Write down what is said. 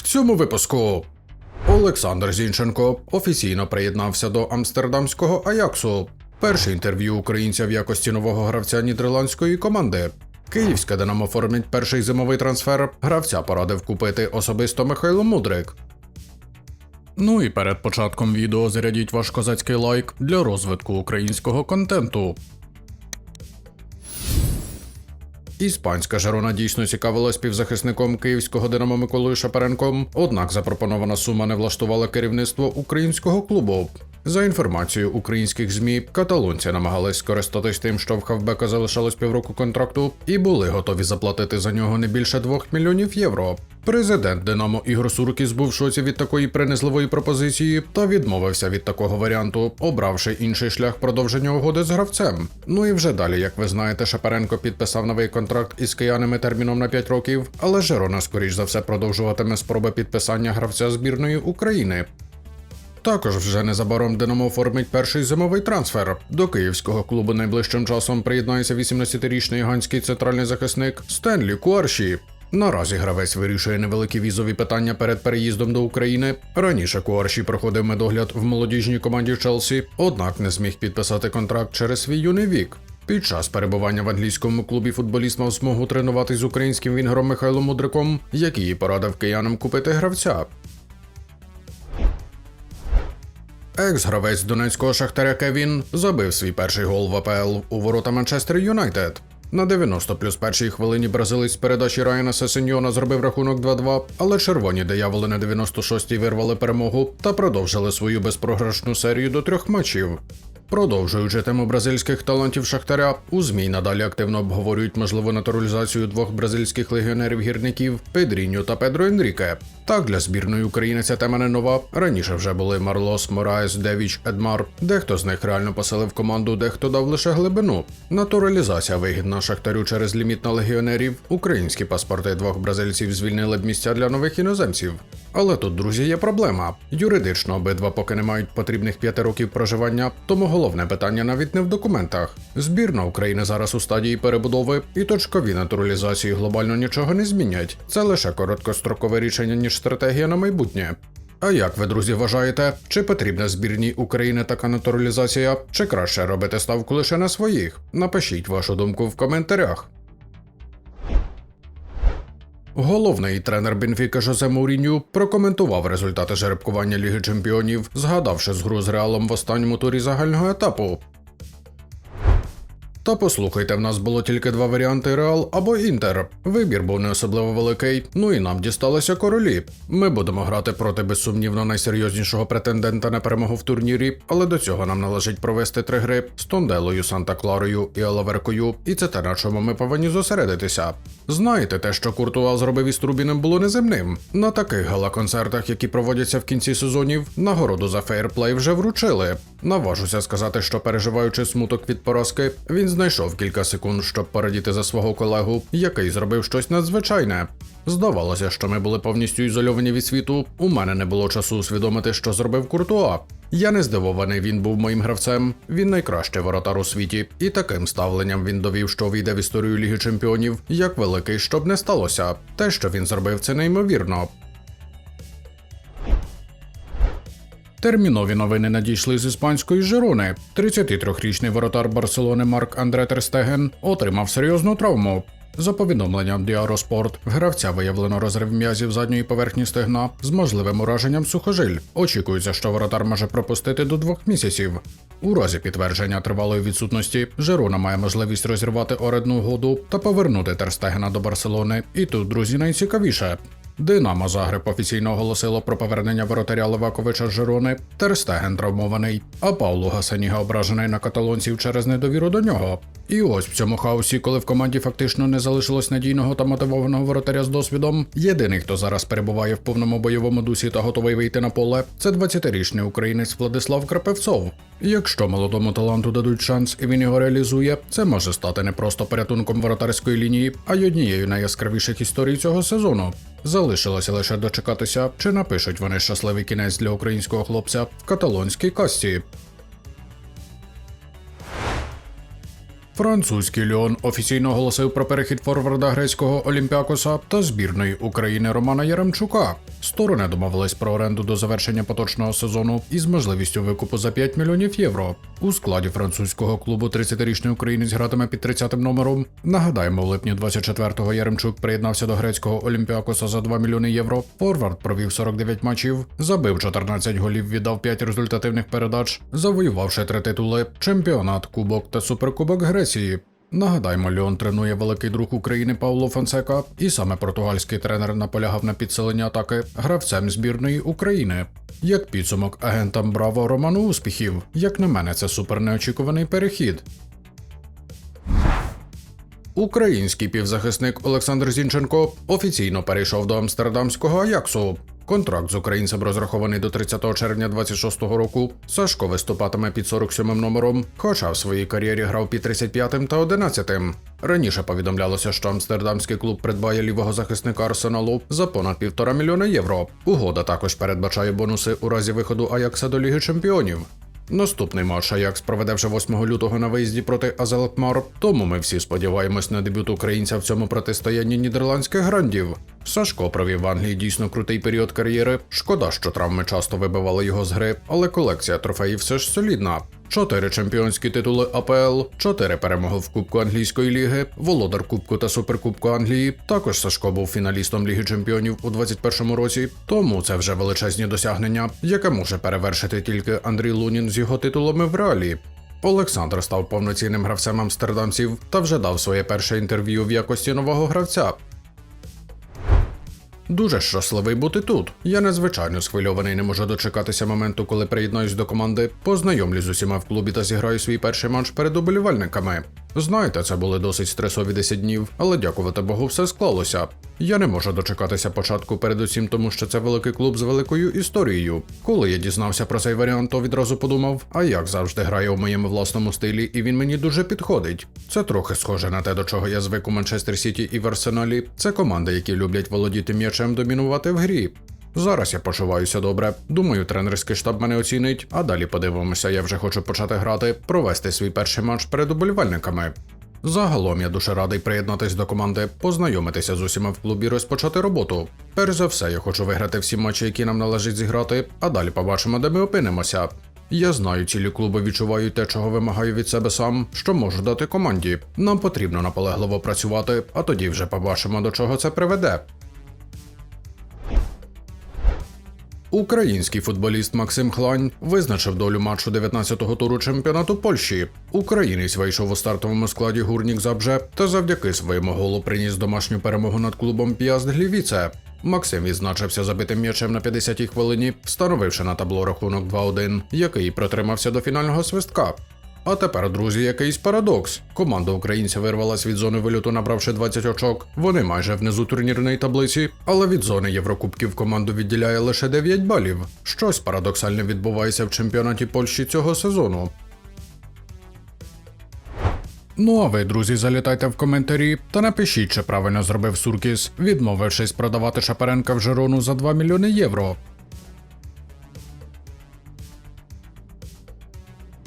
В цьому випуску Олександр Зінченко офіційно приєднався до амстердамського Аяксу. Перше інтерв'ю українця в якості нового гравця нідерландської команди. Київська Динамо оформить перший зимовий трансфер. Гравця порадив купити особисто Михайло Мудрик. Ну і перед початком відео зарядіть ваш козацький лайк для розвитку українського контенту. Іспанська Жерона дійсно цікавилась півзахисником київського Динамо Миколою Шапаренком, однак запропонована сума не влаштувала керівництво українського клубу. За інформацією українських змі, каталонці намагались скористатись тим, що в хавбека залишалось півроку контракту, і були готові заплатити за нього не більше 2 мільйонів євро. Президент Динамо Ігор Суркіс був в шоці від такої принизливої пропозиції та відмовився від такого варіанту, обравши інший шлях продовження угоди з гравцем. Ну і вже далі, як ви знаєте, Шапаренко підписав новий контракт із киянами терміном на 5 років, але Жерона, скоріш за все, продовжуватиме спроби підписання гравця збірної України. Також вже незабаром Динамо оформить перший зимовий трансфер. До київського клубу найближчим часом приєднається 18-річний ганський центральний захисник Стенлі Куарші. Наразі гравець вирішує невеликі візові питання перед переїздом до України. Раніше Куарші проходив медогляд в молодіжній команді Челсі, однак не зміг підписати контракт через свій юний вік. Під час перебування в англійському клубі футболіст мав змогу тренуватись з українським вінгером Михайлом Мудриком, який порадив киянам купити гравця. Екс-гравець донецького шахтаря Кевін забив свій перший гол в АПЛ у ворота Манчестер Юнайтед. На 90 плюс першій хвилині бразилець передачі Райана Сесеньйона зробив рахунок 2-2, але червоні дияволи на 96-й вирвали перемогу та продовжили свою безпрограшну серію до трьох матчів. Продовжуючи тему бразильських талантів Шахтаря, у ЗМІ надалі активно обговорюють можливу натуралізацію двох бразильських легіонерів-гірників Педріньо та Педро Енріке. Так, для збірної України ця тема не нова. Раніше вже були Марлос, Мораес, Девіч, Едмар. Дехто з них реально посилив команду, дехто дав лише глибину. Натуралізація вигідна Шахтарю через ліміт на легіонерів. Українські паспорти двох бразильців звільнили б місця для нових іноземців. Але тут, друзі, є проблема. Юридично обидва поки не мають потрібних п'яти років проживання, тому головне питання навіть не в документах. Збірна України зараз у стадії перебудови, і точкові натуралізації глобально нічого не змінять. Це лише короткострокове рішення, ніж стратегія на майбутнє. А як ви, друзі, вважаєте, чи потрібна збірній України така натуралізація, чи краще робити ставку лише на своїх? Напишіть вашу думку в коментарях. Головний тренер Бенфіка Жозе Мауріню прокоментував результати жеребкування Ліги Чемпіонів, згадавши з гру з Реалом в останньому турі загального етапу. Та послухайте, в нас було тільки два варіанти Реал або Інтер. Вибір був не особливо великий, ну і нам дісталися королі. Ми будемо грати проти безсумнівно найсерйознішого претендента на перемогу в турнірі, але до цього нам належить провести три гри з Тонделою, Санта Кларою і Алаверкою, і це те, на чому ми повинні зосередитися. Знаєте, те, що Куртуа зробив із Трубіним, було неземним. На таких гала-концертах, які проводяться в кінці сезонів, нагороду за фейерплей вже вручили. Наважуся сказати, що переживаючи смуток від поразки, він знайшов кілька секунд, щоб порадіти за свого колегу, який зробив щось надзвичайне. Здавалося, що ми були повністю ізольовані від світу. У мене не було часу усвідомити, що зробив Куртуа. Я не здивований, він був моїм гравцем. Він найкращий воротар у світі, і таким ставленням він довів, що війде в історію Ліги Чемпіонів як великий, щоб не сталося. Те, що він зробив, це неймовірно. Термінові новини надійшли з іспанської Жирони. 33-річний воротар Барселони Марк Андре Терстеген отримав серйозну травму. За повідомленням Діароспорт, гравця виявлено розрив м'язів задньої поверхні стегна з можливим ураженням сухожиль. Очікується, що воротар може пропустити до двох місяців. У разі підтвердження тривалої відсутності Жерона має можливість розірвати орендну угоду та повернути Терстегена до Барселони. І тут, друзі, найцікавіше. Динамо Загреб офіційно оголосило про повернення воротаря Леваковича з Жирони. Терстеген травмований, а Паулу Гасаніга ображений на каталонців через недовіру до нього. І ось в цьому хаосі, коли в команді фактично не залишилось надійного та мотивованого воротаря з досвідом, єдиний, хто зараз перебуває в повному бойовому дусі та готовий вийти на поле, це 20-річний українець Владислав Крапевцов. Якщо молодому таланту дадуть шанс і він його реалізує, це може стати не просто порятунком воротарської лінії, а й однією найяскравіших історій цього сезону. Залишилося лише дочекатися, чи напишуть вони щасливий кінець для українського хлопця в каталонській касті. Французький Ліон офіційно оголосив про перехід форварда грецького Олімпіакоса та збірної України Романа Яремчука. Сторони домовились про оренду до завершення поточного сезону із можливістю викупу за 5 мільйонів євро. У складі французького клубу 30-річний українець гратиме під 30 номером. Нагадаємо, у липні 24-го Яремчук приєднався до грецького Олімпіакоса за 2 мільйони євро. Форвард провів 49 матчів, забив 14 голів, віддав 5 результативних передач, завоювавши три титули: чемпіонат, кубок та суперкубок Греції. Нагадаємо, Леон тренує великий друг України Пауло Фонсека, і саме португальський тренер наполягав на підсиленні атаки гравцем збірної України. Як підсумок агентам Браво Роману успіхів, як на мене, це супер неочікуваний перехід. Український півзахисник Олександр Зінченко офіційно перейшов до амстердамського Аяксу. Контракт з українцем розрахований до 30 червня 26-го року. Сашко виступатиме під 47-м номером, хоча в своїй кар'єрі грав під 35-м та 11-м. Раніше повідомлялося, що амстердамський клуб придбає лівого захисника Арсеналу за понад півтора мільйона євро. Угода також передбачає бонуси у разі виходу Аякса до Ліги Чемпіонів. Наступний матч Аякс проведе вже 8 лютого на виїзді проти Азелкмар, тому ми всі сподіваємось на дебют українця в цьому протистоянні нідерландських грандів. Сашко провів в Англії дійсно крутий період кар'єри. Шкода, що травми часто вибивали його з гри, але колекція трофеїв все ж солідна. Чотири чемпіонські титули АПЛ, чотири перемоги в Кубку англійської ліги, володар Кубку та Суперкубку Англії. Також Сашко був фіналістом Ліги Чемпіонів у 21-му році. Тому це вже величезні досягнення, яке може перевершити тільки Андрій Лунін з його титулами в реалі. Олександр став повноцінним гравцем амстердамців та вже дав своє перше інтерв'ю в якості нового гравця. Дуже щасливий бути тут. Я надзвичайно схвильований, не можу дочекатися моменту, коли приєднаюсь до команди, познайомлюсь з усіма в клубі та зіграю свій перший матч перед уболівальниками. Знаєте, це були досить стресові 10 днів, але дякувати Богу, все склалося. Я не можу дочекатися початку, передусім тому, що це великий клуб з великою історією. Коли я дізнався про цей варіант, то відразу подумав: а як завжди грає у моєму власному стилі, і він мені дуже підходить. Це трохи схоже на те, до чого я звик у Манчестер Сіті і в Арсеналі. Це команди, які люблять володіти м'ячем, домінувати в грі. Зараз я почуваюся добре. Думаю, тренерський штаб мене оцінить, а далі подивимося. Я вже хочу почати грати, провести свій перший матч перед уболівальниками. Загалом я дуже радий приєднатись до команди, познайомитися з усіма в клубі, розпочати роботу. Перш за все, я хочу виграти всі матчі, які нам належить зіграти, а далі побачимо, де ми опинимося. Я знаю, цілі клуби відчувають те, чого вимагаю від себе сам, що можу дати команді. Нам потрібно наполегливо працювати, а тоді вже побачимо, до чого це приведе. Український футболіст Максим Хлань визначив долю матчу 19-го туру чемпіонату Польщі. Українець вийшов у стартовому складі Гурнік Забже та завдяки своєму голу приніс домашню перемогу над клубом П'язд Глівіце. Максим відзначився забитим м'ячем на 50-й хвилині, встановивши на табло рахунок 2-1, який протримався до фінального свистка. А тепер, друзі, якийсь парадокс. Команда українця вирвалась від зони вильоту, набравши 20 очок. Вони майже внизу турнірної таблиці, але від зони Єврокубків команду відділяє лише 9 балів. Щось парадоксальне відбувається в чемпіонаті Польщі цього сезону. Ну а ви, друзі, залітайте в коментарі та напишіть, чи правильно зробив Суркіс, відмовившись продавати Шапаренка в Жирону за 2 мільйони євро.